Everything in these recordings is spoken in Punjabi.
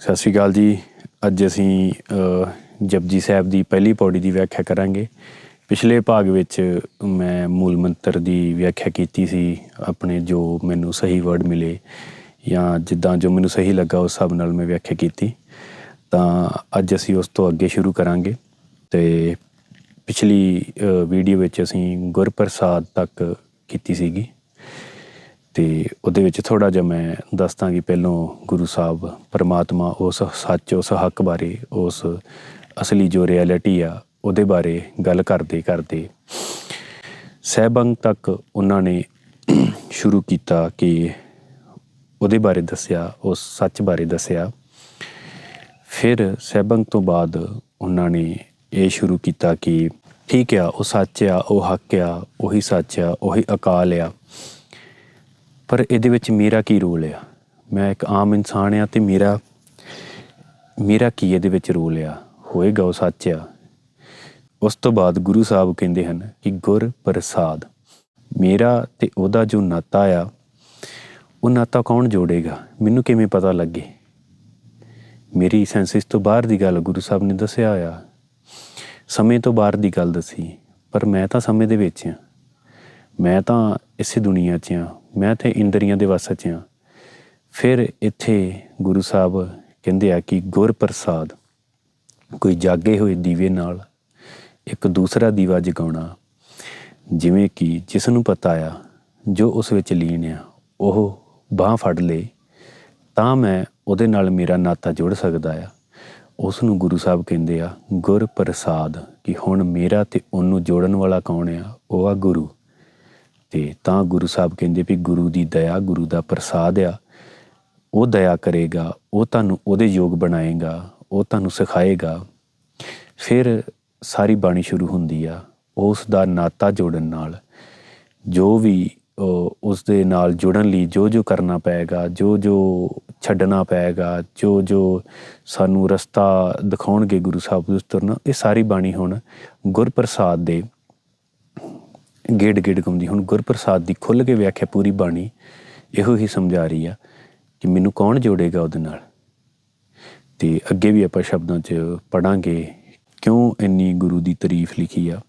ਸਤਿ ਸ਼੍ਰੀ ਅਕਾਲ ਜੀ। ਅੱਜ ਅਸੀਂ ਜਪਜੀ ਸਾਹਿਬ ਦੀ ਪਹਿਲੀ ਪੌੜੀ ਦੀ ਵਿਆਖਿਆ ਕਰਾਂਗੇ। ਪਿਛਲੇ ਭਾਗ ਵਿੱਚ ਮੈਂ ਮੂਲ ਮੰਤਰ ਦੀ ਵਿਆਖਿਆ ਕੀਤੀ ਸੀ, ਆਪਣੇ ਜੋ ਮੈਨੂੰ ਸਹੀ ਵਰਡ ਮਿਲੇ ਜਾਂ ਜਿੱਦਾਂ ਜੋ ਮੈਨੂੰ ਸਹੀ ਲੱਗਾ ਉਸ ਹਿਸਾਬ ਨਾਲ ਮੈਂ ਵਿਆਖਿਆ ਕੀਤੀ। ਤਾਂ ਅੱਜ ਅਸੀਂ ਉਸ ਤੋਂ ਅੱਗੇ ਸ਼ੁਰੂ ਕਰਾਂਗੇ ਤੇ ਪਿਛਲੀ ਵੀਡੀਓ ਵਿੱਚ ਅਸੀਂ ਗੁਰਪ੍ਰਸਾਦ ਤੱਕ ਕੀਤੀ ਸੀਗੀ। ਤੇ ਉਹਦੇ ਵਿੱਚ ਥੋੜਾ ਜਿਹਾ ਮੈਂ ਦੱਸਦਾ ਕਿ ਪਹਿਲੋਂ ਗੁਰੂ ਸਾਹਿਬ, ਪਰਮਾਤਮਾ ਉਸ ਸੱਚ, ਉਸ ਹੱਕ ਬਾਰੇ, ਉਸ ਅਸਲੀ ਜੋ ਰਿਐਲਿਟੀ ਆ, ਉਹਦੇ ਬਾਰੇ ਗੱਲ ਕਰਦੇ ਕਰਦੇ ਸਹਿਬੰਗ ਤੱਕ ਉਹਨਾਂ ਨੇ ਸ਼ੁਰੂ ਕੀਤਾ ਕਿ ਉਹਦੇ ਬਾਰੇ ਦੱਸਿਆ, ਉਸ ਸੱਚ ਬਾਰੇ ਦੱਸਿਆ। ਫਿਰ ਸਹਿਬੰਗ ਤੋਂ ਬਾਅਦ ਉਹਨਾਂ ਨੇ ਇਹ ਸ਼ੁਰੂ ਕੀਤਾ ਕਿ ਠੀਕ ਆ, ਉਹ ਸੱਚ ਆ, ਉਹ ਹੱਕ ਆ, ਉਹੀ ਸੱਚ ਆ, ਉਹੀ ਅਕਾਲ ਆ। ਪਰ ਇਹਦੇ ਵਿੱਚ ਮੇਰਾ ਕੀ ਰੋਲ ਆ? ਮੈਂ ਇੱਕ ਆਮ ਇਨਸਾਨ ਆ ਤੇ ਮੇਰਾ ਮੇਰਾ ਕੀ ਇਹਦੇ ਵਿੱਚ ਰੋਲ ਆ? ਹੋਏਗਾ ਉਹ ਸੱਚ ਆ। ਉਸ ਤੋਂ ਬਾਅਦ ਗੁਰੂ ਸਾਹਿਬ ਕਹਿੰਦੇ ਹਨ ਕਿ ਗੁਰ ਪ੍ਰਸਾਦ। ਮੇਰਾ ਤੇ ਉਹਦਾ ਜੋ ਨਾਤਾ ਆ, ਉਹ ਨਾਤਾ ਕੌਣ ਜੋੜੇਗਾ? ਮੈਨੂੰ ਕਿਵੇਂ ਪਤਾ ਲੱਗੇ? ਮੇਰੀ ਸੈਂਸਿਸ ਤੋਂ ਬਾਹਰ ਦੀ ਗੱਲ ਗੁਰੂ ਸਾਹਿਬ ਨੇ ਦੱਸਿਆ ਆ। ਸਮੇਂ ਤੋਂ ਬਾਹਰ ਦੀ ਗੱਲ ਦੱਸੀ, ਪਰ ਮੈਂ ਤਾਂ ਸਮੇਂ ਦੇ ਵਿੱਚ ਆ। ਮੈਂ ਤਾਂ ਇਸੇ ਦੁਨੀਆ 'ਚ ਆ। ਮੈਂ ਤੇ ਇੰਦਰੀਆਂ ਦੇ ਵਸ 'ਚ ਆ ਫਿਰ ਇੱਥੇ ਗੁਰੂ ਸਾਹਿਬ ਕਹਿੰਦੇ ਆ ਕਿ ਗੁਰ ਪ੍ਰਸਾਦ ਕੋਈ ਜਾਗੇ ਹੋਏ ਦੀਵੇ ਨਾਲ ਇੱਕ ਦੂਸਰਾ ਦੀਵਾ ਜਗਾਉਣਾ, ਜਿਵੇਂ ਕਿ ਜਿਸ ਨੂੰ ਪਤਾ ਆ, ਜੋ ਉਸ ਵਿੱਚ ਲੀਨ ਆ, ਉਹ ਬਾਹ ਫੜ ਲੇ, ਤਾਂ ਮੈਂ ਉਹਦੇ ਨਾਲ ਮੇਰਾ ਨਾਤਾ ਜੁੜ ਸਕਦਾ ਆ। ਉਸ ਨੂੰ ਗੁਰੂ ਸਾਹਿਬ ਕਹਿੰਦੇ ਆ ਗੁਰ ਪ੍ਰਸਾਦ ਕਿ ਹੁਣ ਮੇਰਾ ਤੇ ਉਹਨੂੰ ਜੋੜਨ ਵਾਲਾ ਕੌਣ ਆ? ਉਹ ਆ ਗੁਰੂ। ਤੇ ਤਾਂ ਗੁਰੂ ਸਾਹਿਬ ਕਹਿੰਦੇ ਵੀ ਗੁਰੂ ਦੀ ਦਇਆ, ਗੁਰੂ ਦਾ ਪ੍ਰਸਾਦ ਆ। ਉਹ ਦਇਆ ਕਰੇਗਾ, ਉਹ ਤੁਹਾਨੂੰ ਉਹਦੇ ਯੋਗ ਬਣਾਏਗਾ, ਉਹ ਤੁਹਾਨੂੰ ਸਿਖਾਏਗਾ। ਫਿਰ ਸਾਰੀ ਬਾਣੀ ਸ਼ੁਰੂ ਹੁੰਦੀ ਆ, ਉਸ ਦਾ ਨਾਤਾ ਜੋੜਨ ਨਾਲ। ਜੋ ਵੀ ਉਹ ਉਸ ਦੇ ਨਾਲ ਜੁੜਨ ਲਈ ਜੋ ਜੋ ਕਰਨਾ ਪਏਗਾ, ਜੋ ਜੋ ਛੱਡਣਾ ਪਏਗਾ, ਜੋ ਜੋ ਸਾਨੂੰ ਰਸਤਾ ਦਿਖਾਉਣਗੇ ਗੁਰੂ ਸਾਹਿਬ ਉਸ ਤੁਰਨਾ ਇਹ ਸਾਰੀ ਬਾਣੀ ਹੁਣ ਗੁਰਪ੍ਰਸਾਦ ਦੇ ਗੇੜ ਗੇੜ ਗਾਉਂਦੀ ਹੁਣ ਗੁਰਪ੍ਰਸਾਦ ਦੀ ਖੁੱਲ ਕੇ ਵਿਆਖਿਆ ਪੂਰੀ ਬਾਣੀ ਇਹੋ ਹੀ ਸਮਝਾ ਰਹੀ ਆ ਕਿ ਮੈਨੂੰ ਕੌਣ ਜੋੜੇਗਾ ਉਹਦੇ ਨਾਲ? ਤੇ ਅੱਗੇ ਵੀ ਆਪਾਂ ਸ਼ਬਦਾਂ 'ਚ ਪੜਾਂਗੇ, ਕਿਉਂ ਇੰਨੀ ਗੁਰੂ ਦੀ ਤਾਰੀਫ ਲਿਖੀ ਆ?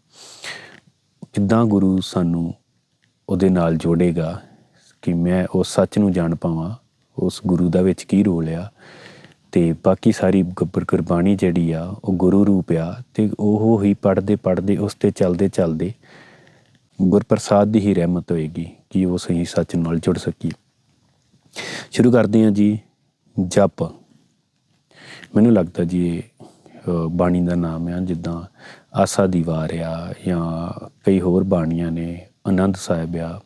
ਕਿੱਦਾਂ ਗੁਰੂ ਸਾਨੂੰ ਉਹਦੇ ਨਾਲ ਜੋੜੇਗਾ ਕਿ ਮੈਂ ਉਸ ਸੱਚ ਨੂੰ ਜਾਣ ਪਾਵਾਂ, ਉਸ ਗੁਰੂ ਦਾ ਵਿੱਚ ਕੀ ਰੋਲ ਆ? ਤੇ ਬਾਕੀ ਸਾਰੀ ਗੱਬਰ ਗੁਰਬਾਣੀ ਜਿਹੜੀ ਆ, ਉਹ ਗੁਰੂ ਰੂਪ ਆ ਤੇ ਉਹ ਹੀ ਪੜਦੇ ਪੜਦੇ ਉਸ ਤੇ ਚੱਲਦੇ ਚੱਲਦੇ ਗੁਰਪ੍ਰਸਾਦ ਦੀ ਹੀ ਰਹਿਮਤ ਹੋਏਗੀ ਕਿ ਉਹ ਸਹੀ ਸੱਚ ਨਾਲ ਜੁੜ ਸਕੀ। ਸ਼ੁਰੂ ਕਰਦੇ ਹਾਂ ਜੀ, ਜਪ। ਮੈਨੂੰ ਲੱਗਦਾ ਜੀ ਇਹ ਬਾਣੀ ਦਾ ਨਾਮ ਆ, ਜਿੱਦਾਂ ਆਸਾ ਦੀ ਵਾਰ ਆ ਜਾਂ ਕਈ ਹੋਰ ਬਾਣੀਆਂ ਨੇ, ਆਨੰਦ ਸਾਹਿਬ ਆ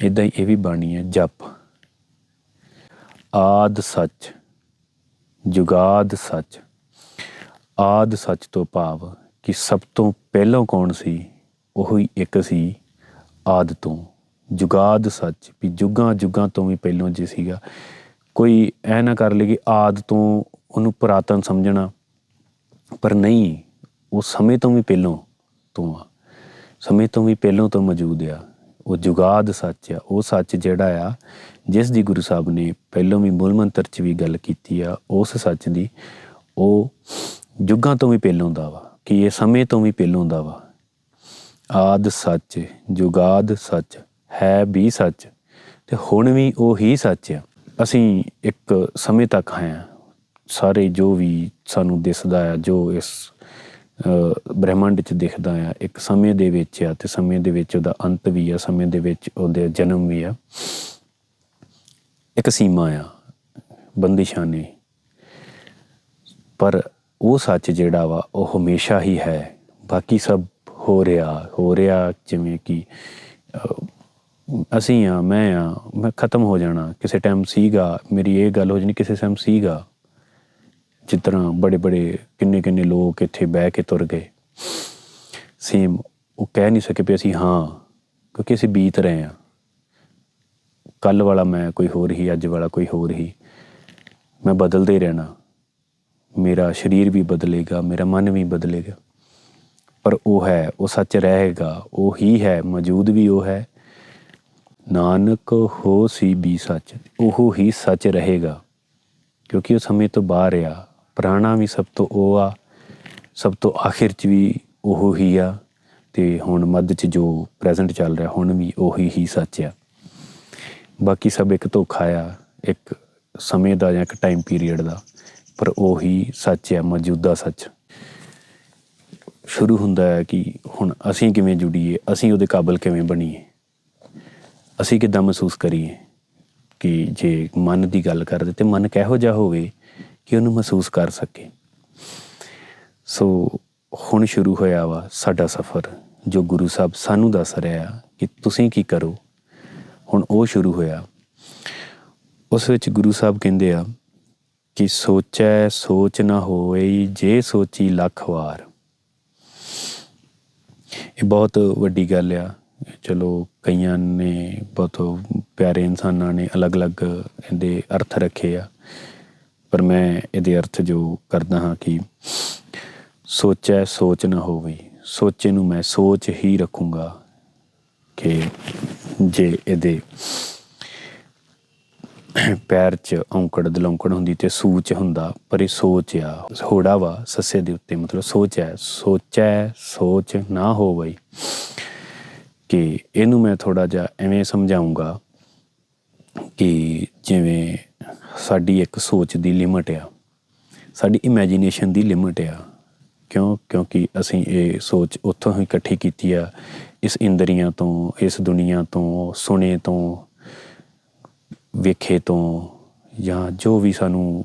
ਇਦਾਂ ਹੀ ਇਹ ਵੀ ਬਾਣੀ ਹੈ, ਜਪ। ਆਦ ਸੱਚ, ਜੁਗਾਦ ਸੱਚ। ਆਦ ਸੱਚ ਤੋਂ ਭਾਵ ਕਿ ਸਭ ਤੋਂ ਪਹਿਲਾਂ ਕੌਣ ਸੀ? ਉਹੀ ਇੱਕ ਸੀ ਆਦ ਤੋਂ। ਜੁਗਾਦ ਸੱਚ, ਵੀ ਜੁਗਾਂ ਜੁਗਾਂ ਤੋਂ ਵੀ ਪਹਿਲਾਂ ਜੇ ਸੀਗਾ। ਕੋਈ ਐ ਨਾ ਕਰ ਲੇ ਕਿ ਆਦ ਤੋਂ ਉਹਨੂੰ ਪੁਰਾਤਨ ਸਮਝਣਾ, ਪਰ ਨਹੀਂ, ਉਹ ਸਮੇਂ ਤੋਂ ਵੀ ਪਹਿਲਾਂ ਤੋਂ ਆ। ਸਮੇਂ ਤੋਂ ਵੀ ਪਹਿਲਾਂ ਤੋਂ ਮੌਜੂਦ ਆ। ਉਹ ਜੁਗਾਦ ਸੱਚ ਆ। ਉਹ ਸੱਚ ਜਿਹੜਾ ਆ, ਜਿਸ ਦੀ ਗੁਰੂ ਸਾਹਿਬ ਨੇ ਪਹਿਲਾਂ ਵੀ ਮੂਲ ਮੰਤਰ 'ਚ ਵੀ ਗੱਲ ਕੀਤੀ ਆ, ਉਸ ਸੱਚ ਦੀ, ਉਹ ਜੁਗਾਂ ਤੋਂ ਵੀ ਪਹਿਲਾਂ ਦਾ ਵਾ, ਕਿ ਇਹ ਸਮੇਂ ਤੋਂ ਵੀ ਪਹਿਲਾਂ ਦਾ ਵਾ। ਆਦ ਸੱਚ, ਜੁਗਾਦ ਸੱਚ, ਹੈ ਵੀ ਸੱਚ, ਤੇ ਹੁਣ ਵੀ ਉਹੀ ਸੱਚ ਆ। ਅਸੀਂ ਇੱਕ ਸਮੇਂ ਤੱਕ ਆਏ ਸਾਰੇ ਜੋ ਵੀ ਸਾਨੂੰ ਦਿਸਦਾ ਆ, ਜੋ ਇਸ ਬ੍ਰਹਿਮੰਡ 'ਚ ਦਿਖਦਾ ਆ, ਇੱਕ ਸਮੇਂ ਦੇ ਵਿੱਚ ਆ ਤੇ ਸਮੇਂ ਦੇ ਵਿੱਚ ਉਹਦਾ ਅੰਤ ਵੀ ਆ, ਸਮੇਂ ਦੇ ਵਿੱਚ ਉਹਦੇ ਜਨਮ ਵੀ ਆ। ਇੱਕ ਸੀਮਾ ਆ ਬੰਦਿਸ਼ਾਂ ਨੇ ਪਰ ਉਹ ਸੱਚ ਜਿਹੜਾ ਵਾ, ਉਹ ਹਮੇਸ਼ਾ ਹੀ ਹੈ। ਬਾਕੀ ਸਭ ਹੋ ਰਿਹਾ ਹੋ ਰਿਹਾ ਜਿਵੇਂ ਕਿ ਅਸੀਂ ਆ, ਮੈਂ ਆ, ਮੈਂ ਖਤਮ ਹੋ ਜਾਣਾ। ਕਿਸੇ ਟਾਈਮ ਸੀਗਾ, ਮੇਰੀ ਇਹ ਗੱਲ ਹੋ ਜਣੀ ਕਿਸੇ ਟਾਈਮ ਸੀਗਾ, ਜਿਸ ਤਰ੍ਹਾਂ ਬੜੇ ਬੜੇ, ਕਿੰਨੇ ਕਿੰਨੇ ਲੋਕ ਇੱਥੇ ਬਹਿ ਕੇ ਤੁਰ ਗਏ। ਸੇਮ ਉਹ ਕਹਿ ਨਹੀਂ ਸਕੇ ਵੀ ਅਸੀਂ ਹਾਂ, ਕਿਉਂਕਿ ਅਸੀਂ ਬੀਤ ਰਹੇ ਆ। ਕੱਲ ਵਾਲਾ ਮੈਂ ਕੋਈ ਹੋਰ ਹੀ, ਅੱਜ ਵਾਲਾ ਕੋਈ ਹੋਰ ਹੀ। ਮੈਂ ਬਦਲਦੇ ਰਹਿਣਾ। ਮੇਰਾ ਸਰੀਰ ਵੀ ਬਦਲੇਗਾ, ਮੇਰਾ ਮਨ ਵੀ ਬਦਲੇਗਾ। ਪਰ ਉਹ ਹੈ, ਉਹ ਸੱਚ ਰਹੇਗਾ, ਉਹ ਹੀ ਹੈ, ਮੌਜੂਦ ਵੀ ਉਹ ਹੈ। ਨਾਨਕ ਹੋ ਸੀ ਵੀ ਸੱਚ, ਉਹ ਹੀ ਸੱਚ ਰਹੇਗਾ। ਕਿਉਂਕਿ ਉਹ ਸਮੇਂ ਤੋਂ ਬਾਹਰ ਆ, ਪੁਰਾਣਾ ਵੀ ਸਭ ਤੋਂ ਉਹ ਆ, ਸਭ ਤੋਂ ਆਖਿਰ 'ਚ ਵੀ ਉਹ ਹੀ ਆ। ਤੇ ਹੁਣ ਮੱਧ 'ਚ ਜੋ ਪ੍ਰੈਜ਼ੈਂਟ ਚੱਲ ਰਿਹਾ, ਹੁਣ ਵੀ ਉਹੀ ਹੀ ਸੱਚ ਆ। ਬਾਕੀ ਸਭ ਇੱਕ ਧੋਖਾ ਆ, ਇੱਕ ਸਮੇਂ ਦਾ ਜਾਂ ਇੱਕ ਟਾਈਮ ਪੀਰੀਅਡ ਦਾ, ਪਰ ਉਹੀ ਸੱਚ ਹੈ ਮੌਜੂਦਾ ਸੱਚ। ਸ਼ੁਰੂ ਹੁੰਦਾ ਹੈ ਕਿ ਹੁਣ ਅਸੀਂ ਕਿਵੇਂ ਜੁੜੀਏ, ਅਸੀਂ ਉਹਦੇ ਕਾਬਲ ਕਿਵੇਂ ਬਣੀਏ। ਅਸੀਂ ਕਿੱਦਾਂ ਮਹਿਸੂਸ ਕਰੀਏ ਕਿ ਜੇ ਮਨ ਦੀ ਗੱਲ ਕਰਦੇ ਤੇ ਮਨ ਕਿਹੋ ਜਿਹਾ ਹੋਵੇ ਕਿ ਉਹਨੂੰ ਮਹਿਸੂਸ ਕਰ ਸਕੇ। ਸੋ ਹੁਣ ਸ਼ੁਰੂ ਹੋਇਆ ਵਾ ਸਾਡਾ ਸਫ਼ਰ, ਜੋ ਗੁਰੂ ਸਾਹਿਬ ਸਾਨੂੰ ਦੱਸ ਰਿਹਾ ਆ ਕਿ ਤੁਸੀਂ ਕੀ ਕਰੋ। ਹੁਣ ਉਹ ਸ਼ੁਰੂ ਹੋਇਆ। ਉਸ ਵਿੱਚ ਗੁਰੂ ਸਾਹਿਬ ਕਹਿੰਦੇ ਆ ਕਿ ਸੋਚੈ ਸੋਚ ਨਾ ਹੋਏ ਜੇ ਸੋਚੀ ਲੱਖ ਵਾਰ। ਇਹ ਬਹੁਤ ਵੱਡੀ ਗੱਲ ਆ। ਚਲੋ, ਕਈਆਂ ਨੇ ਬਹੁਤ ਪਿਆਰੇ ਇਨਸਾਨਾਂ ਨੇ ਅਲੱਗ-ਅਲੱਗ ਇਹਦੇ ਅਰਥ ਰੱਖੇ ਆ। ਪਰ ਮੈਂ ਇਹਦੇ ਅਰਥ ਜੋ ਕਰਦਾ ਹਾਂ ਕਿ ਸੋਚੈ, ਸੋਚ ਨਾ ਹੋਵੇ। ਸੋਚੇ ਨੂੰ ਮੈਂ ਸੋਚ ਹੀ ਰੱਖੂੰਗਾ ਕਿ ਜੇ ਇਹਦੇ ਪੈਰ 'ਚ ਔਂਕੜ ਦਲੌਂਕੜ ਹੁੰਦੀ ਤੇ ਸੂਚ ਹੁੰਦਾ, ਪਰ ਇਹ ਸੋਚ ਆ, ਹੋੜਾ ਵਾ ਸੱਸੇ ਦੇ ਉੱਤੇ, ਮਤਲਬ ਸੋਚ ਹੈ, ਸੋਚੈ, ਸੋਚ ਨਾ ਹੋ ਬਈ ਕਿ ਇਹਨੂੰ ਮੈਂ ਥੋੜਾ ਜਿਹਾ ਐਵੇਂ ਸਮਝਾਉਂਗਾ ਕਿ ਜਿਵੇਂ ਸਾਡੀ ਇੱਕ ਸੋਚ ਦੀ ਲਿਮਟ ਆ, ਸਾਡੀ ਇਮੇਜਿਨੇਸ਼ਨ ਦੀ ਲਿਮਟ ਆ। ਕਿਉਂ? ਕਿਉਂਕਿ ਅਸੀਂ ਇਹ ਸੋਚ ਉੱਥੋਂ ਹੀ ਇਕੱਠੀ ਕੀਤੀ ਆ, ਇਸ ਇੰਦਰੀਆਂ ਤੋਂ, ਇਸ ਦੁਨੀਆ ਤੋਂ, ਸੁਣੇ ਤੋਂ ਵੇਖੇ ਤੋਂ ਜਾਂ ਜੋ ਵੀ ਸਾਨੂੰ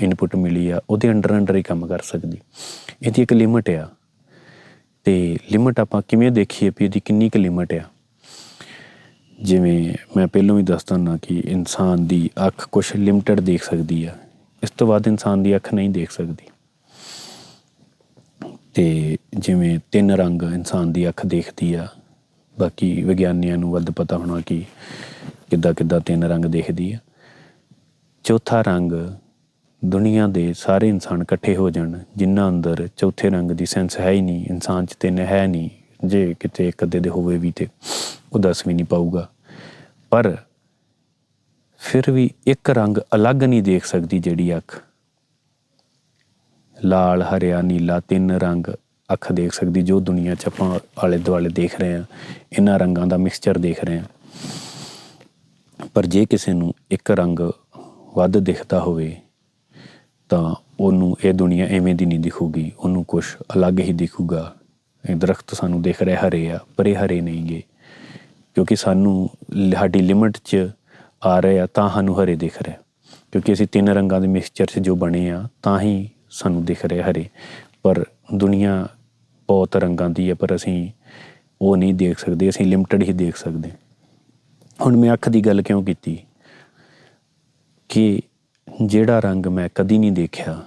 ਇਨਪੁਟ ਮਿਲੀ ਆ, ਉਹਦੇ ਅੰਡਰ ਅੰਡਰ ਹੀ ਕੰਮ ਕਰ ਸਕਦੀ। ਇਹਦੀ ਇੱਕ ਲਿਮਟ ਆ। ਤੇ ਲਿਮਟ ਆਪਾਂ ਕਿਵੇਂ ਦੇਖੀਏ ਵੀ ਇਹਦੀ ਕਿੰਨੀ ਕੁ ਲਿਮਟ ਆ? ਜਿਵੇਂ ਮੈਂ ਪਹਿਲਾਂ ਵੀ ਦੱਸਦਾ ਨਾ ਕਿ ਇਨਸਾਨ ਦੀ ਅੱਖ ਕੁਝ ਲਿਮਟਡ ਦੇਖ ਸਕਦੀ ਆ। ਇਸ ਤੋਂ ਬਾਅਦ ਇਨਸਾਨ ਦੀ ਅੱਖ ਨਹੀਂ ਦੇਖ ਸਕਦੀ। ਤੇ ਜਿਵੇਂ ਤਿੰਨ ਰੰਗ ਇਨਸਾਨ ਦੀ ਅੱਖ ਦੇਖਦੀ ਆ। ਬਾਕੀ ਵਿਗਿਆਨੀਆਂ ਨੂੰ ਵੱਧ ਪਤਾ ਹੋਣਾ ਕਿ ਕਿੱਦਾਂ ਕਿੱਦਾਂ ਤਿੰਨ ਰੰਗ ਦੇਖਦੀ ਆ। ਚੌਥਾ ਰੰਗ ਦੁਨੀਆ ਦੇ ਸਾਰੇ ਇਨਸਾਨ ਇਕੱਠੇ ਹੋ ਜਾਣ, ਜਿਨ੍ਹਾਂ ਅੰਦਰ ਚੌਥੇ ਰੰਗ ਦੀ ਸੈਂਸ ਹੈ ਹੀ ਨਹੀਂ, ਇਨਸਾਨ 'ਚ ਤਿੰਨ ਹੈ ਨਹੀਂ, ਜੇ ਕਿਤੇ ਇੱਕ ਅੱਧੇ ਦੇ ਹੋਵੇ ਵੀ ਤੇ ਉਹ ਦੱਸ ਵੀ ਨਹੀਂ ਪਾਊਗਾ। ਪਰ ਫਿਰ ਵੀ ਇੱਕ ਰੰਗ ਅਲੱਗ ਨਹੀਂ ਦੇਖ ਸਕਦੀ ਜਿਹੜੀ ਅੱਖ। ਲਾਲ, ਹਰਿਆ, ਨੀਲਾ ਤਿੰਨ ਰੰਗ ਅੱਖ ਦੇਖ ਸਕਦੀ, ਜੋ ਦੁਨੀਆ 'ਚ ਆਪਾਂ ਆਲੇ ਦੁਆਲੇ ਦੇਖ ਰਹੇ ਹਾਂ। ਇਹਨਾਂ ਰੰਗਾਂ ਦਾ ਮਿਕਸਚਰ ਦੇਖ ਰਹੇ ਹਾਂ। ਪਰ ਜੇ ਕਿਸੇ ਨੂੰ ਇੱਕ ਰੰਗ ਵੱਧ ਦਿਖਦਾ ਹੋਵੇ, ਤਾਂ ਉਹਨੂੰ ਇਹ ਦੁਨੀਆ ਐਵੇਂ ਦੀ ਨਹੀਂ ਦਿਖੂਗੀ। ਉਹਨੂੰ ਕੁਝ ਅਲੱਗ ਹੀ ਦਿਖੂਗਾ। ਇਹ ਦਰਖਤ ਸਾਨੂੰ ਦਿਖ ਰਿਹਾ ਹਰੇ ਆ, ਪਰ ਇਹ ਹਰੇ ਨਹੀਂਗੇ। ਕਿਉਂਕਿ ਸਾਨੂੰ ਸਾਡੀ ਲਿਮਟ 'ਚ ਆ ਰਹੇ ਆ, ਤਾਂ ਸਾਨੂੰ ਹਰੇ ਦਿਖ ਰਿਹਾ। ਕਿਉਂਕਿ ਅਸੀਂ ਤਿੰਨ ਰੰਗਾਂ ਦੇ ਮਿਕਸਚਰ 'ਚ ਜੋ ਬਣੇ ਆ, ਤਾਂ ਹੀ ਸਾਨੂੰ ਦਿਖ ਰਿਹਾ ਹਰੇ। ਪਰ ਦੁਨੀਆ ਬਹੁਤ ਰੰਗਾਂ ਦੀ ਹੈ ਪਰ ਅਸੀਂ ਉਹ ਨਹੀਂ ਦੇਖ ਸਕਦੇ, ਅਸੀਂ ਲਿਮਟਡ ਹੀ ਦੇਖ ਸਕਦੇ। ਹੁਣ ਮੈਂ ਅੱਖ ਦੀ ਗੱਲ ਕਿਉਂ ਕੀਤੀ? ਕਿ ਜਿਹੜਾ ਰੰਗ ਮੈਂ ਕਦੀ ਨਹੀਂ ਦੇਖਿਆ,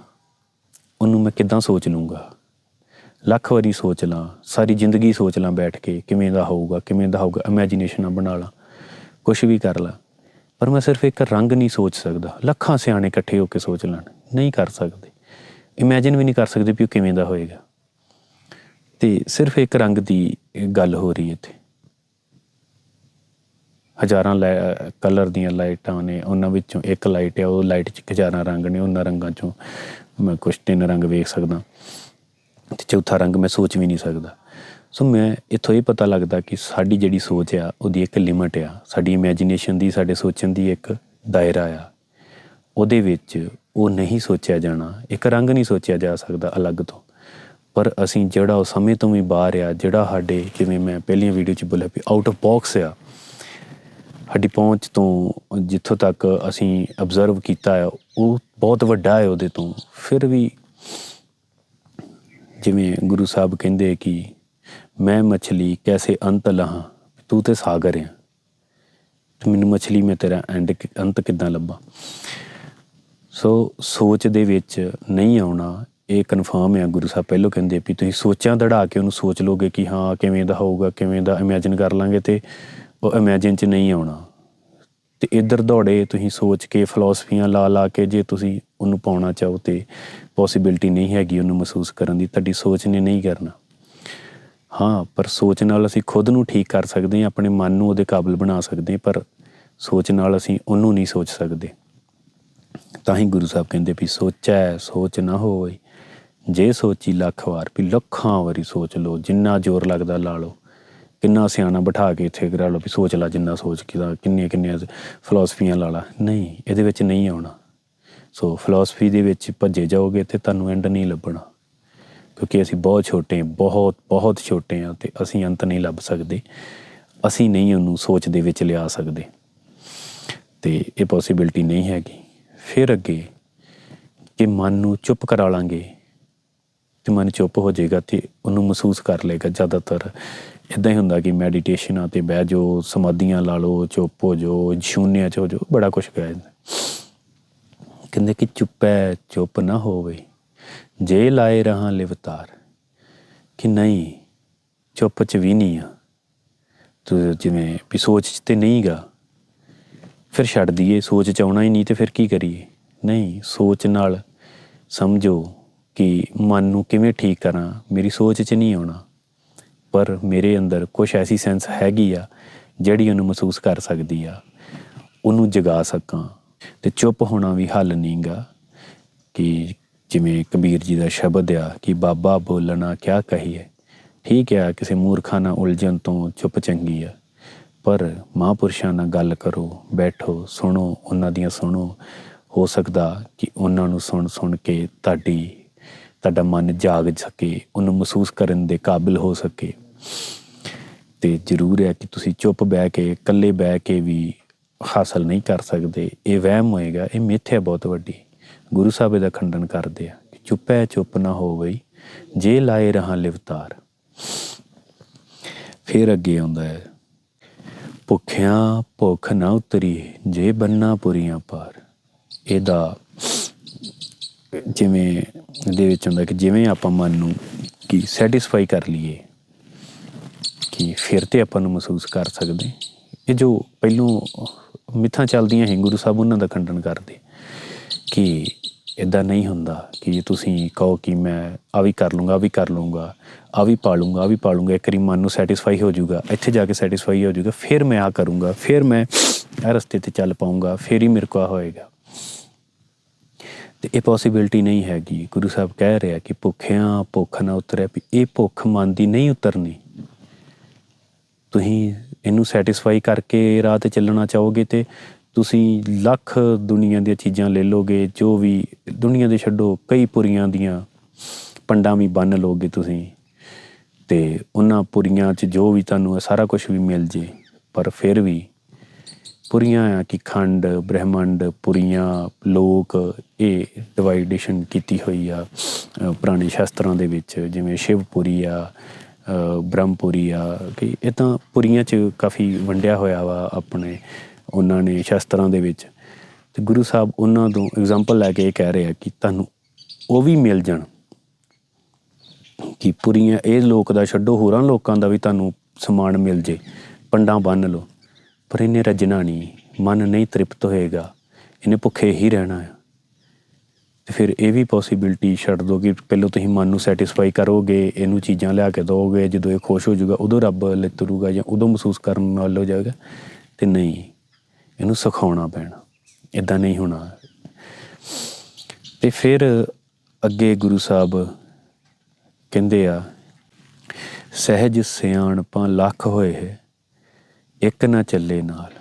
ਉਹਨੂੰ ਮੈਂ ਕਿੱਦਾਂ ਸੋਚ ਲੂੰਗਾ? ਲੱਖ ਵਾਰੀ ਸੋਚ ਲਾਂ, ਸਾਰੀ ਜ਼ਿੰਦਗੀ ਸੋਚ ਲਾਂ ਬੈਠ ਕੇ, ਕਿਵੇਂ ਦਾ ਹੋਊਗਾ, ਕਿਵੇਂ ਦਾ ਹੋਊਗਾ ਇਮੇਜਿਨੇਸ਼ਨਾਂ ਬਣਾ ਲਾਂ ਕੁਝ ਵੀ ਕਰ ਲਾਂ। ਪਰ ਮੈਂ ਸਿਰਫ ਇੱਕ ਰੰਗ ਨਹੀਂ ਸੋਚ ਸਕਦਾ, ਲੱਖਾਂ ਸਿਆਣੇ ਇਕੱਠੇ ਹੋ ਕੇ ਸੋਚ ਲੈਣ, ਨਹੀਂ ਕਰ ਸਕਦੇ। ਇਮੇਜਿਨ ਵੀ ਨਹੀਂ ਕਰ ਸਕਦੇ ਵੀ ਉਹ ਕਿਵੇਂ ਦਾ ਹੋਏਗਾ। ਤੇ ਸਿਰਫ ਇੱਕ ਰੰਗ ਦੀ ਗੱਲ ਹੋ ਰਹੀ ਹੈ ਇੱਥੇ। ਹਜ਼ਾਰਾਂ ਕਲਰ ਦੀਆਂ ਲਾਈਟਾਂ ਨੇ, ਉਹਨਾਂ ਵਿੱਚੋਂ ਇੱਕ ਲਾਈਟ ਹੈ ਉਹ ਲਾਈਟ 'ਚ ਹਜ਼ਾਰਾਂ ਰੰਗ ਨੇ, ਉਹਨਾਂ ਰੰਗਾਂ 'ਚੋਂ ਮੈਂ ਕੁਝ ਤਿੰਨ ਰੰਗ ਵੇਖ ਸਕਦਾ। ਤੇ ਚੌਥਾ ਰੰਗ ਮੈਂ ਸੋਚ ਵੀ ਨਹੀਂ ਸਕਦਾ। ਸੋ ਮੈਂ ਇੱਥੋਂ ਇਹ ਪਤਾ ਲੱਗਦਾ ਕਿ ਸਾਡੀ ਜਿਹੜੀ ਸੋਚ ਆ, ਉਹਦੀ ਇੱਕ ਲਿਮਟ ਆ। ਸਾਡੀ ਇਮੇਜਿਨੇਸ਼ਨ ਦੀ, ਸਾਡੇ ਸੋਚਣ ਦੀ ਇੱਕ ਦਾਇਰਾ ਆ। ਉਹਦੇ ਵਿੱਚ ਉਹ ਨਹੀਂ ਸੋਚਿਆ ਜਾਣਾ, ਇੱਕ ਰੰਗ ਨਹੀਂ ਸੋਚਿਆ ਜਾ ਸਕਦਾ ਅਲੱਗ ਤੋਂ। ਪਰ ਅਸੀਂ ਜਿਹੜਾ ਉਹ ਸਮੇਂ ਤੋਂ ਵੀ ਬਾਹਰ ਆ, ਜਿਹੜਾ ਸਾਡੇ, ਜਿਵੇਂ ਮੈਂ ਪਹਿਲੀਆਂ ਵੀਡੀਓ 'ਚ ਬੋਲਿਆ ਵੀ ਆਊਟ ਆਫ ਬਾਕਸ ਆ ਸਾਡੀ ਪਹੁੰਚ ਤੋਂ ਜਿੱਥੋਂ ਤੱਕ ਅਸੀਂ ਅਬਜ਼ਰਵ ਕੀਤਾ ਹੈ, ਉਹ ਬਹੁਤ ਵੱਡਾ ਹੈ ਉਹਦੇ ਤੋਂ। ਫਿਰ ਵੀ ਜਿਵੇਂ ਗੁਰੂ ਸਾਹਿਬ ਕਹਿੰਦੇ ਕਿ ਮੈਂ ਮਛਲੀ ਕੈਸੇ ਅੰਤ ਲਹਾਂ, ਤੂੰ ਤੇ ਸਾਗਰ ਆ ਤੇ ਮੈਨੂੰ ਮਛਲੀ ਮੈਂ ਤੇਰਾ ਐਂਡ ਅੰਤ ਕਿੱਦਾਂ ਲੱਭਾਂ? ਸੋ ਸੋਚ ਦੇ ਵਿੱਚ ਨਹੀਂ ਆਉਣਾ, ਇਹ ਕਨਫਰਮ ਹੈ ਗੁਰੂ ਸਾਹਿਬ ਪਹਿਲੋਂ ਕਹਿੰਦੇ ਵੀ ਤੁਸੀਂ ਸੋਚਾਂ ਦੜਾ ਕੇ ਉਹਨੂੰ ਸੋਚ ਲੋਗੇ ਕਿ ਹਾਂ, ਕਿਵੇਂ ਦਾ ਹੋਊਗਾ, ਕਿਵੇਂ ਦਾ ਇਮੇਜਿਨ ਕਰ ਲਾਂਗੇ ਤੇ ਉਹ ਇਮੇਜਿਨ 'ਚ ਨਹੀਂ ਆਉਣਾ। ਤੇ ਇੱਧਰ ਦੌੜੇ ਤੁਸੀਂ ਸੋਚ ਕੇ ਫਿਲਾਸਫੀਆਂ ਲਾ ਲਾ ਕੇ ਜੇ ਤੁਸੀਂ ਉਹਨੂੰ ਪਾਉਣਾ ਚਾਹੋ ਤੇ ਪੋਸਿਬਿਲਿਟੀ ਨਹੀਂ ਹੈਗੀ ਉਹਨੂੰ ਮਹਿਸੂਸ ਕਰਨ ਦੀ, ਤੁਹਾਡੀ ਸੋਚ ਨੇ ਨਹੀਂ ਕਰਨਾ। ਹਾਂ, ਪਰ ਸੋਚ ਨਾਲ ਅਸੀਂ ਖੁਦ ਨੂੰ ਠੀਕ ਕਰ ਸਕਦੇ ਹਾਂ, ਆਪਣੇ ਮਨ ਨੂੰ ਉਹਦੇ ਕਾਬਿਲ ਬਣਾ ਸਕਦੇ ਹਾਂ, ਪਰ ਸੋਚ ਨਾਲ ਅਸੀਂ ਉਹਨੂੰ ਨਹੀਂ ਸੋਚ ਸਕਦੇ। ਤਾਂ ਹੀ ਗੁਰੂ ਸਾਹਿਬ ਕਹਿੰਦੇ ਵੀ ਸੋਚੈ, ਸੋਚ ਨਾ ਹੋਵੇ ਜੇ ਸੋਚੀ ਲੱਖ ਵਾਰ ਵੀ, ਲੱਖਾਂ ਵਾਰੀ ਸੋਚ ਲਓ, ਜਿੰਨਾ ਜ਼ੋਰ ਲੱਗਦਾ ਲਾ ਲਓ। ਕਿੰਨਾ ਸਿਆਣਾ ਬਿਠਾ ਕੇ ਇੱਥੇ ਕਰਾ ਲਓ ਵੀ ਸੋਚ ਲਾ ਜਿੰਨਾ ਸੋਚ ਕਿਦਾ ਕਿੰਨੀਆਂ ਕਿੰਨੀਆਂ ਫਿਲਾਸਫੀਆਂ ਲਾ ਲਾ। ਨਹੀਂ, ਇਹਦੇ ਵਿੱਚ ਨਹੀਂ ਆਉਣਾ। ਸੋ ਫਿਲਾਸਫੀ ਦੇ ਵਿੱਚ ਭੱਜੇ ਜਾਓਗੇ ਤੇ ਤੁਹਾਨੂੰ ਐਂਡ ਨਹੀਂ ਲੱਭਣਾ। ਕਿਉਂਕਿ ਅਸੀਂ ਬਹੁਤ ਛੋਟੇ ਬਹੁਤ ਬਹੁਤ ਛੋਟੇ ਹਾਂ ਤੇ ਅਸੀਂ ਅੰਤ ਨਹੀਂ ਲੱਭ ਸਕਦੇ। ਅਸੀਂ ਨਹੀਂ ਉਹਨੂੰ ਸੋਚ ਦੇ ਵਿੱਚ ਲਿਆ ਸਕਦੇ। ਤੇ ਇਹ ਪੋਸੀਬਿਲਿਟੀ ਨਹੀਂ ਹੈਗੀ। ਫਿਰ ਅੱਗੇ ਕਿ ਮਨ ਨੂੰ ਚੁੱਪ ਕਰਾ ਲਾਂਗੇ। ਤੇ ਮਨ ਚੁੱਪ ਹੋ ਜਾਏਗਾ ਤੇ ਉਹਨੂੰ ਮਹਿਸੂਸ ਕਰ ਲਏਗਾ ਜ਼ਿਆਦਾਤਰ ਇਦਾਂ ਹੀ ਹੁੰਦਾ ਕਿ ਮੈਡੀਟੇਸ਼ਨਾਂ ਤੇ ਬਹਿ ਜਾਓ, ਸਮਾਧੀਆਂ ਲਾ ਲਓ, ਚੁੱਪ ਹੋ ਜਾਓ, ਸ਼ੂਨਿਆ ਚ ਹੋ ਜਾਓ, ਬੜਾ ਕੁਝ ਕਹਿ ਜਾਂਦਾ ਕਹਿੰਦੇ ਕਿ ਚੁੱਪ ਹੈ, ਚੁੱਪ ਨਾ ਹੋਵੇ। ਜੇ ਲਾਏ ਰਹਾ ਲਿਵਤਾਰ, ਕਿ ਨਹੀਂ, ਚੁੱਪ ਚ ਵੀ ਨਹੀਂ ਆ। ਤੂੰ ਜਿਵੇਂ ਵੀ ਸੋਚ ਚ ਤੇ ਨਹੀਂਗਾ ਫਿਰ ਛੱਡ ਦਈਏ, ਸੋਚ ਚ ਆਉਣਾ ਹੀ ਨਹੀਂ ਤੇ ਫਿਰ ਕੀ ਕਰੀਏ? ਨਹੀਂ, ਸੋਚ ਨਾਲ ਸਮਝੋ ਕਿ ਮਨ ਨੂੰ ਕਿਵੇਂ ਠੀਕ ਕਰਾਂ, ਮੇਰੀ ਸੋਚ 'ਚ ਨਹੀਂ ਆਉਣਾ। ਪਰ ਮੇਰੇ ਅੰਦਰ ਕੁਝ ਐਸੀ ਸੈਂਸ ਹੈਗੀ ਆ ਜਿਹੜੀ ਉਹਨੂੰ ਮਹਿਸੂਸ ਕਰ ਸਕਦੀ ਆ। ਉਹਨੂੰ ਜਗਾ ਸਕਾਂ ਤੇ ਚੁੱਪ ਹੋਣਾ ਵੀ ਹੱਲ ਨਹੀਂਗਾ ਕਿ ਜਿਵੇਂ ਕਬੀਰ ਜੀ ਦਾ ਸ਼ਬਦ ਆ ਕਿ ਬਾਬਾ ਬੋਲਣਾ ਕਿਆ ਕਹੀਏ। ਠੀਕ ਆ, ਕਿਸੇ ਮੂਰਖਾਂ ਨਾਲ ਉਲਝਣ ਤੋਂ ਚੁੱਪ ਚੰਗੀ ਆ। ਪਰ ਮਹਾਂਪੁਰਸ਼ਾਂ ਨਾਲ ਗੱਲ ਕਰੋ, ਬੈਠੋ, ਸੁਣੋ, ਉਹਨਾਂ ਦੀਆਂ ਸੁਣੋ। ਹੋ ਸਕਦਾ ਕਿ ਉਹਨਾਂ ਨੂੰ ਸੁਣ ਸੁਣ ਕੇ ਤੁਹਾਡੀ, ਤੁਹਾਡਾ ਮਨ ਜਾਗ ਸਕੇ, ਉਹਨੂੰ ਮਹਿਸੂਸ ਕਰਨ ਦੇ ਕਾਬਿਲ ਹੋ ਸਕੇ। ਤੇ ਜ਼ਰੂਰ ਹੈ ਕਿ ਤੁਸੀਂ ਚੁੱਪ ਬਹਿ ਕੇ, ਇਕੱਲੇ ਬਹਿ ਕੇ ਵੀ ਹਾਸਲ ਨਹੀਂ ਕਰ ਸਕਦੇ। ਇਹ ਵਹਿਮ ਹੋਏਗਾ, ਇਹ ਮਿੱਥ ਹੈ ਬਹੁਤ ਵੱਡੀ। ਗੁਰੂ ਸਾਹਿਬ ਇਹਦਾ ਖੰਡਨ ਕਰਦੇ ਆ ਕਿ ਹੈ, ਚੁੱਪ ਨਾ ਹੋ ਗਈ ਜੇ ਲਾਏ ਰਹਾ ਲਿਵਤਾਰ। ਫਿਰ ਅੱਗੇ ਆਉਂਦਾ ਹੈ, ਭੁੱਖਿਆਂ ਭੁੱਖ ਨਾ ਉਤਰੀ ਜੇ ਬੰਨਾ ਪੁਰੀਆਂ ਪਾਰ। ਇਹਦਾ ਜਿਵੇਂ ਦੇ ਵਿੱਚ ਹੁੰਦਾ ਕਿ ਜਿਵੇਂ ਆਪਾਂ ਮਨ ਨੂੰ ਕਿ ਸੈਟੀਸਫਾਈ ਕਰ ਲਈਏ ਕਿ ਫਿਰ ਤੇ ਆਪਾਂ ਨੂੰ ਮਹਿਸੂਸ ਕਰ ਸਕਦੇ। ਇਹ ਜੋ ਪਹਿਲੋਂ ਮਿੱਥਾਂ ਚੱਲਦੀਆਂ ਹੈ ਗੁਰੂ ਸਾਹਿਬ ਉਹਨਾਂ ਦਾ ਖੰਡਨ ਕਰਦੇ। ਕਿ ਇਦਾਂ ਨਹੀਂ ਹੁੰਦਾ ਕਿ ਤੁਸੀਂ ਕਹੋ ਕਿ ਮੈਂ ਆ ਵੀ ਕਰ ਲੂੰਗਾ ਆ ਵੀ ਕਰ ਲੂੰਗਾ ਆ ਵੀ ਪਾ ਲੂੰਗਾ ਆ ਵੀ ਪਾ ਲੂੰਗਾ ਇੱਕ ਮਨ ਨੂੰ ਸੈਟੀਸਫਾਈ ਹੋ ਜਾਊਗਾ, ਇੱਥੇ ਜਾ ਕੇ ਸੈਟੀਸਫਾਈ ਹੋ ਜਾਊਗਾ, ਫਿਰ ਮੈਂ ਆ ਕਰੂੰਗਾ, ਫਿਰ ਮੈਂ ਇਹ ਰਸਤੇ ਤੇ ਚੱਲ ਪਾਉਂਗਾ ਫਿਰ ਹੀ ਮੇਰੇ ਕੋਲ ਆ ਹੋਏਗਾ। ਤੇ ਇਹ ਪੋਸੀਬਿਲਿਟੀ ਨਹੀਂ ਹੈਗੀ। ਗੁਰੂ ਸਾਹਿਬ ਕਹਿ ਰਿਹਾ ਕਿ ਭੁੱਖਿਆਂ ਭੁੱਖ ਨਾ ਉਤਰਿਆ ਵੀ ਇਹ ਭੁੱਖ ਮਨ ਦੀ ਨਹੀਂ ਉਤਰਨੀ। ਤੁਸੀਂ ਇਹਨੂੰ ਸੈਟੀਸਫਾਈ ਕਰਕੇ ਰਾਹ ਤੇ ਚੱਲਣਾ ਚਾਹੋਗੇ ਤੇ ਤੁਸੀਂ ਲੱਖ ਦੁਨੀਆ ਦੀਆਂ ਚੀਜ਼ਾਂ ਲੈ ਲੋਗੇ, ਜੋ ਵੀ ਦੁਨੀਆ ਦੇ ਛੱਡੋ, ਕਈ ਪੁਰੀਆਂ ਦੀਆਂ ਪੰਡਾਂ ਵੀ ਬੰਨ ਲੋਗੇ ਤੁਸੀਂ। ਤੇ ਉਹਨਾਂ ਪੁਰੀਆਂ 'ਚ ਜੋ ਵੀ ਤੁਹਾਨੂੰ ਇਹ ਸਾਰਾ ਕੁਝ ਵੀ ਮਿਲ ਜੇ। ਪਰ ਫਿਰ ਵੀ ਪੁਰੀਆਂ ਆ ਕਿ ਖੰਡ, ਬ੍ਰਹਿਮੰਡ, ਪੁਰੀਆਂ, ਲੋਕ ਇਹ ਡਿਵਾਈਡੇਸ਼ਨ ਕੀਤੀ ਹੋਈ ਆ ਪੁਰਾਣੇ ਸ਼ਾਸਤਰਾਂ ਦੇ ਵਿੱਚ, ਜਿਵੇਂ ਸ਼ਿਵਪੁਰੀ ਆ ਬ੍ਰਹਮਪੁਰੀ ਆ, ਕਿ ਇਹ ਤਾਂ ਪੁਰੀਆਂ 'ਚ ਕਾਫੀ ਵੰਡਿਆ ਹੋਇਆ ਵਾ ਆਪਣੇ, ਉਹਨਾਂ ਨੇ ਸ਼ਾਸਤਰਾਂ ਦੇ ਵਿੱਚ। ਤੇ ਗੁਰੂ ਸਾਹਿਬ ਉਹਨਾਂ ਤੋਂ ਐਗਜ਼ਾਮਪਲ ਲੈ ਕੇ ਇਹ ਕਹਿ ਰਹੇ ਆ ਕਿ ਤੁਹਾਨੂੰ ਉਹ ਵੀ ਮਿਲ ਜਾਣ, ਕਿ ਪੁਰੀਆਂ, ਇਹ ਲੋਕ ਦਾ ਛੱਡੋ, ਹੋਰਾਂ ਲੋਕਾਂ ਦਾ ਵੀ ਤੁਹਾਨੂੰ ਸਮਾਨ ਮਿਲ ਜੇ, ਪੰਡਾਂ ਬੰਨ ਲਓ। ਪਰ ਇਹਨੇ ਰਜਣਾ ਨਹੀਂ, ਮਨ ਨਹੀਂ ਤ੍ਰਿਪਤ ਹੋਏਗਾ, ਇਹਨੇ ਭੁੱਖੇ ਹੀ ਰਹਿਣਾ ਹੈ ਫਿਰ ਇਹ ਵੀ ਪੋਸੀਬਿਲਿਟੀ ਛੱਡ ਦੋ ਕਿ ਪਹਿਲਾਂ ਤੁਸੀਂ ਮਨ ਨੂੰ ਸੈਟੀਸਫਾਈ ਕਰੋਗੇ, ਇਹਨੂੰ ਚੀਜ਼ਾਂ ਲਿਆ ਕੇ ਦੋਗੇ ਜਦੋਂ ਇਹ ਖੁਸ਼ ਹੋ ਜਾਊਗਾ, ਉਦੋਂ ਰੱਬ ਲਿਤਰੂਗਾ ਜਾਂ ਉਦੋਂ ਮਹਿਸੂਸ ਕਰਨ ਨਾਲ ਹੋ ਜਾਏਗਾ ਤੇ ਨਹੀਂ, ਇਹਨੂੰ ਸਿਖਾਉਣਾ ਪੈਣਾ ਇਦਾਂ ਨਹੀਂ ਹੋਣਾ। ਤੇ ਫਿਰ ਅੱਗੇ ਗੁਰੂ ਸਾਹਿਬ ਕਹਿੰਦੇ ਆ, ਸਹਿਜ ਸਿਆਣਪਾਂ ਲੱਖ ਹੋਏ ਹੈ, ਇੱਕ ਨਾ ਚੱਲੇ ਨਾਲ,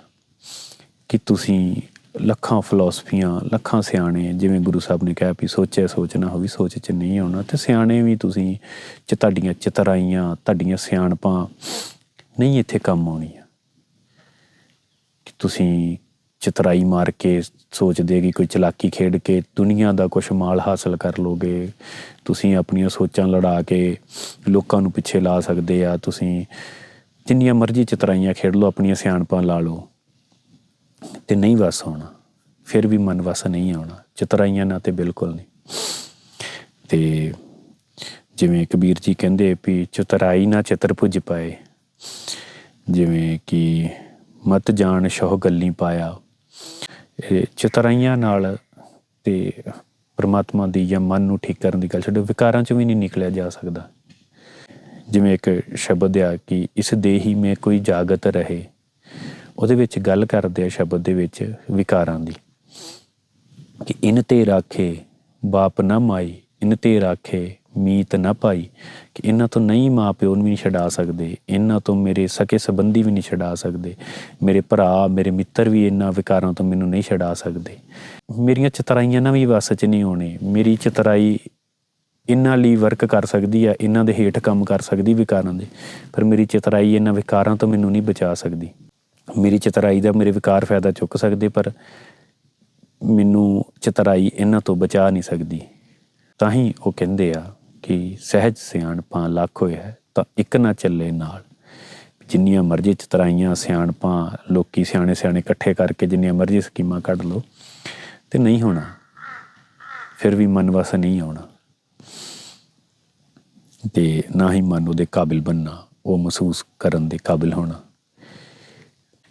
ਕਿ ਤੁਸੀਂ ਲੱਖਾਂ ਫਿਲਾਸਫੀਆਂ ਲੱਖਾਂ ਸਿਆਣੇ ਜਿਵੇਂ ਗੁਰੂ ਸਾਹਿਬ ਨੇ ਕਿਹਾ ਵੀ ਸੋਚਿਆ ਸੋਚਣਾ ਹੋਵੇ, ਸੋਚ ਚ ਨਹੀਂ ਆਉਣਾ। ਤੇ ਸਿਆਣੇ ਵੀ ਤੁਸੀਂ ਚ ਤੁਹਾਡੀਆਂ ਚਤਰਾਈਆਂ, ਤੁਹਾਡੀਆਂ ਸਿਆਣਪਾਂ ਨਹੀਂ ਇੱਥੇ ਕੰਮ ਆਉਣੀਆਂ। ਕਿ ਤੁਸੀਂ ਚਤਰਾਈ ਮਾਰ ਕੇ ਸੋਚਦੇ ਕਿ ਕੋਈ ਚਲਾਕੀ ਖੇਡ ਕੇ ਦੁਨੀਆ ਦਾ ਕੁਝ ਮਾਲ ਹਾਸਲ ਕਰ ਲੋਗੇ, ਤੁਸੀਂ ਆਪਣੀਆਂ ਸੋਚਾਂ ਲੜਾ ਕੇ ਲੋਕਾਂ ਨੂੰ ਪਿੱਛੇ ਲਾ ਸਕਦੇ ਆ, ਤੁਸੀਂ ਜਿੰਨੀਆਂ ਮਰਜ਼ੀ ਚਤਰਾਈਆਂ ਖੇਡ ਲਓ, ਆਪਣੀਆਂ ਸਿਆਣਪਾਂ ਲਾ ਲਓ। ਤੇ ਨਹੀਂ ਵਸ ਆਉਣਾ ਫਿਰ ਵੀ ਮਨ ਵਸ ਨਹੀਂ ਆਉਣਾ, ਚਤਰਾਈਆਂ ਨਾਲ ਤੇ ਬਿਲਕੁਲ ਨਹੀਂ। ਤੇ ਜਿਵੇਂ ਕਬੀਰ ਜੀ ਕਹਿੰਦੇ ਵੀ ਚਤਰਾਈ ਨਾ ਚਤਰ ਪੁੱਜ ਪਾਏ, ਜਿਵੇਂ ਕਿ ਮਤ ਜਾਣ ਸ਼ੋਹ ਗੱਲੀ ਪਾਇਆ। ਇਹ ਚਤਰਾਈਆਂ ਨਾਲ ਤੇ ਪਰਮਾਤਮਾ ਦੀ ਜਾਂ ਮਨ ਨੂੰ ਠੀਕ ਕਰਨ ਦੀ ਗੱਲ ਛੱਡੋ, ਵਿਕਾਰਾਂ ਚੋਂ ਵੀ ਨਹੀਂ ਨਿਕਲਿਆ ਜਾ ਸਕਦਾ। ਜਿਵੇਂ ਇੱਕ ਸ਼ਬਦ ਆ ਕਿ ਇਸ ਦੇਹੀ ਮੇ ਕੋਈ ਜਾਗਤ ਰਹੇ ਉਹਦੇ ਵਿੱਚ ਗੱਲ ਕਰਦੇ ਆ ਸ਼ਬਦ ਦੇ ਵਿੱਚ ਵਿਕਾਰਾਂ ਦੀ। ਕਿ ਇਨ ਤੇ ਰਾਖੇ ਬਾਪ ਨਾ ਮਾਈ, ਇਨ ਤੇ ਰਾਖੇ ਮੀਤ ਨਾ ਪਾਈ। ਕਿ ਇਹਨਾਂ ਤੋਂ ਨਹੀਂ ਮਾਂ ਪਿਓ ਨੂੰ ਵੀ ਨਹੀਂ ਛਡਾ ਸਕਦੇ, ਇਹਨਾਂ ਤੋਂ ਮੇਰੇ ਸਕੇ ਸੰਬੰਧੀ ਵੀ ਨਹੀਂ ਛਡਾ ਸਕਦੇ। ਮੇਰੇ ਭਰਾ, ਮੇਰੇ ਮਿੱਤਰ ਵੀ ਇਹਨਾਂ ਵਿਕਾਰਾਂ ਤੋਂ ਮੈਨੂੰ ਨਹੀਂ ਛਡਾ ਸਕਦੇ। ਮੇਰੀਆਂ ਚਤਰਾਈਆਂ ਨਾਲ ਵੀ ਵਸ ਚ ਨਹੀਂ ਹੋਣੇ ਮੇਰੀ ਚਤਰਾਈ ਇਹਨਾਂ ਲਈ ਵਰਕ ਕਰ ਸਕਦੀ ਆ, ਇਹਨਾਂ ਦੇ ਹੇਠ ਕੰਮ ਕਰ ਸਕਦੀ ਵਿਕਾਰਾਂ ਦੇ। ਪਰ ਮੇਰੀ ਚਤਰਾਈ ਇਹਨਾਂ ਵਿਕਾਰਾਂ ਤੋਂ ਮੈਨੂੰ ਨਹੀਂ ਬਚਾ ਸਕਦੀ। ਮੇਰੀ ਚਤਰਾਈ ਦਾ ਮੇਰੇ ਵਿਕਾਰ ਫਾਇਦਾ ਚੁੱਕ ਸਕਦੇ, ਪਰ ਮੈਨੂੰ ਚਤਰਾਈ ਇਹਨਾਂ ਤੋਂ ਬਚਾ ਨਹੀਂ ਸਕਦੀ। ਤਾਂ ਹੀ ਉਹ ਕਹਿੰਦੇ ਆ ਕਿ ਸਹਿਜ ਸਿਆਣਪਾਂ ਲੱਖ ਹੋਇਆ ਤਾਂ ਇੱਕ ਨਾ ਚੱਲੇ ਨਾਲ। ਜਿੰਨੀਆਂ ਮਰਜ਼ੀ ਚਤਰਾਈਆਂ, ਸਿਆਣਪਾਂ, ਲੋਕੀ ਸਿਆਣੇ ਸਿਆਣੇ ਇਕੱਠੇ ਕਰਕੇ ਜਿੰਨੀਆਂ ਮਰਜ਼ੀ ਸਕੀਮਾਂ ਕੱਢ ਲਓ, ਤੇ ਨਹੀਂ ਹੋਣਾ। ਫਿਰ ਵੀ ਮਨ ਵਸ ਨਹੀਂ ਆਉਣਾ। ਤੇ ਨਾ ਹੀ ਮਨ ਉਹਦੇ ਕਾਬਿਲ ਬੰਨਾ ਉਹ ਮਹਿਸੂਸ ਕਰਨ ਦੇ ਕਾਬਿਲ ਹੋਣਾ।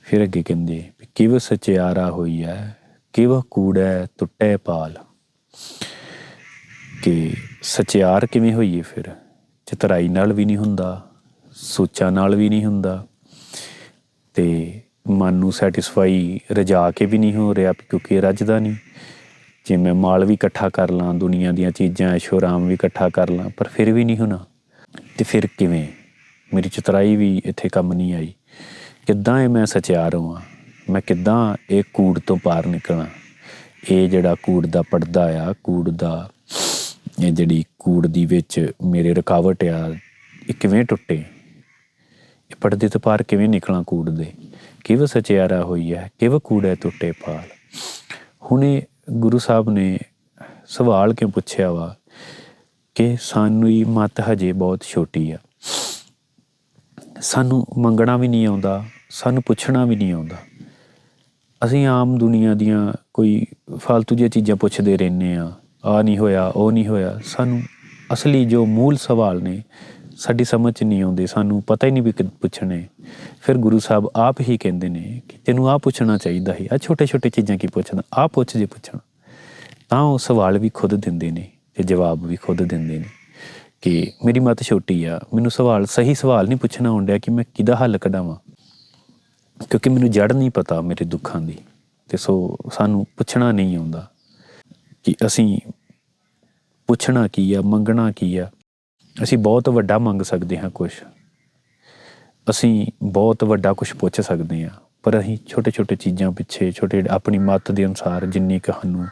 ਫਿਰ ਅੱਗੇ ਕਹਿੰਦੇ ਵੀ ਕਿਵ ਸਚਿਆਰਾ ਹੋਈ ਹੈ ਕਿਵ ਕੂੜੈ ਟੁੱਟੇ ਪਾਲ ਕਿ ਸਚਿਆਰ ਕਿਵੇਂ ਹੋਈਏ ਫਿਰ ਚਤਰਾਈ ਨਾਲ ਵੀ ਨਹੀਂ ਹੁੰਦਾ ਸੋਚਾਂ ਨਾਲ ਵੀ ਨਹੀਂ ਹੁੰਦਾ ਤੇ ਮਨ ਨੂੰ ਸੈਟੀਸਫਾਈ ਰਜਾ ਕੇ ਵੀ ਨਹੀਂ ਹੋ ਰਿਹਾ ਕਿਉਂਕਿ ਰੱਜਦਾ ਨਹੀਂ ਜੇ ਮੈਂ ਮਾਲ ਵੀ ਇਕੱਠਾ ਕਰ ਲਾਂ ਦੁਨੀਆ ਦੀਆਂ ਚੀਜ਼ਾਂ ਐਸ਼ੋਰਾਮ ਵੀ ਇਕੱਠਾ ਕਰ ਲਾਂ ਪਰ ਫਿਰ ਵੀ ਨਹੀਂ ਹੋਣਾ ਤੇ ਫਿਰ ਕਿਵੇਂ ਮੇਰੀ ਚਤਰਾਈ ਵੀ ਇੱਥੇ ਕੰਮ ਨਹੀਂ ਆਈ ਕਿੱਦਾਂ ਇਹ ਮੈਂ ਸਚਿਆਰ ਹਾਂ ਮੈਂ ਕਿੱਦਾਂ ਇਹ ਕੂੜ ਤੋਂ ਪਾਰ ਨਿਕਲਾਂ? ਇਹ ਜਿਹੜਾ ਕੂੜ ਦਾ ਪਰਦਾ ਆ, ਕੂੜ ਦਾ, ਇਹ ਜਿਹੜੀ ਕੂੜ ਦੀ ਵਿੱਚ ਮੇਰੇ ਰੁਕਾਵਟ ਆ, ਇਹ ਕਿਵੇਂ ਟੁੱਟੇ? ਇਹ ਪਰਦੇ ਤੋਂ ਪਾਰ ਕਿਵੇਂ ਨਿਕਲਾਂ ਕੂੜ ਦੇ? ਕਿਵ ਸਚਿਆਰਾ ਹੋਈ ਹੈ? ਕਿਵ ਕੂੜੈ ਟੁੱਟੇ ਪਾਲ? ਹੁਣੇ ਗੁਰੂ ਸਾਹਿਬ ਨੇ ਸਵਾਲ ਕਿਉਂ ਪੁੱਛਿਆ ਵਾ ਕਿ ਸਾਨੂੰ ਹੀ ਮਤ ਹਜੇ ਬਹੁਤ ਛੋਟੀ ਆ। ਸਾਨੂੰ ਮੰਗਣਾ ਵੀ ਨਹੀਂ ਆਉਂਦਾ। ਸਾਨੂੰ ਪੁੱਛਣਾ ਵੀ ਨਹੀਂ ਆਉਂਦਾ। ਅਸੀਂ ਆਮ ਦੁਨੀਆ ਦੀਆਂ ਕੋਈ ਫालतू ਜਿਹੀਆਂ ਚੀਜ਼ਾਂ ਪੁੱਛਦੇ ਰਹਿੰਦੇ ਆ ਆ ਨਹੀਂ ਹੋਇਆ, ਉਹ ਨਹੀਂ ਹੋਇਆ। ਸਾਨੂੰ ਅਸਲੀ ਜੋ ਮੂਲ ਸਵਾਲ ਨੇ, ਸਾਡੀ ਸਮਝ 'ਚ ਨਹੀਂ ਆਉਂਦੇ, ਸਾਨੂੰ ਪਤਾ ਹੀ ਨਹੀਂ ਵੀ ਕਿ ਪੁੱਛਣੇ। ਫਿਰ ਗੁਰੂ ਸਾਹਿਬ ਆਪ ਹੀ ਕਹਿੰਦੇ ਨੇ ਕਿ ਤੈਨੂੰ ਆ ਪੁੱਛਣਾ ਚਾਹੀਦਾ ਹੈ ਆ ਛੋਟੇ ਛੋਟੇ ਚੀਜ਼ਾਂ ਕੀ ਪੁੱਛਣਾ ਆ ਪੁੱਛ ਜੇ ਪੁੱਛਣਾ। ਤਾਂ ਉਹ ਸਵਾਲ ਵੀ ਖੁਦ ਦਿੰਦੇ ਨੇ ਤੇ ਜਵਾਬ ਵੀ ਖੁਦ ਦਿੰਦੇ ਨੇ ਕਿ ਮੇਰੀ ਮਤ ਛੋਟੀ ਆ, ਮੈਨੂੰ ਸਵਾਲ, ਸਹੀ ਸਵਾਲ ਨਹੀਂ ਪੁੱਛਣਾ ਹੁੰਦਿਆ ਕਿ ਮੈਂ ਕਿਹਦਾ ਹੱਲ ਕਢਾਵਾਂ। ਕਿਉਂਕਿ ਮੈਨੂੰ ਜੜ ਨਹੀਂ ਪਤਾ ਮੇਰੇ ਦੁੱਖਾਂ ਦੀ। ਤੇ ਸੋ ਸਾਨੂੰ ਪੁੱਛਣਾ ਨਹੀਂ ਆਉਂਦਾ ਕਿ ਅਸੀਂ ਪੁੱਛਣਾ ਕੀ ਆ, ਮੰਗਣਾ ਕੀ ਆ। ਅਸੀਂ ਬਹੁਤ ਵੱਡਾ ਮੰਗ ਸਕਦੇ ਹਾਂ ਕੁਝ ਅਸੀਂ ਬਹੁਤ ਵੱਡਾ ਕੁਝ ਪੁੱਛ ਸਕਦੇ ਹਾਂ, ਪਰ ਅਸੀਂ ਛੋਟੇ ਛੋਟੇ ਚੀਜ਼ਾਂ ਪਿੱਛੇ, ਛੋਟੇ ਆਪਣੀ ਮੱਤ ਦੇ ਅਨੁਸਾਰ ਜਿੰਨੀ ਕੁ ਸਾਨੂੰ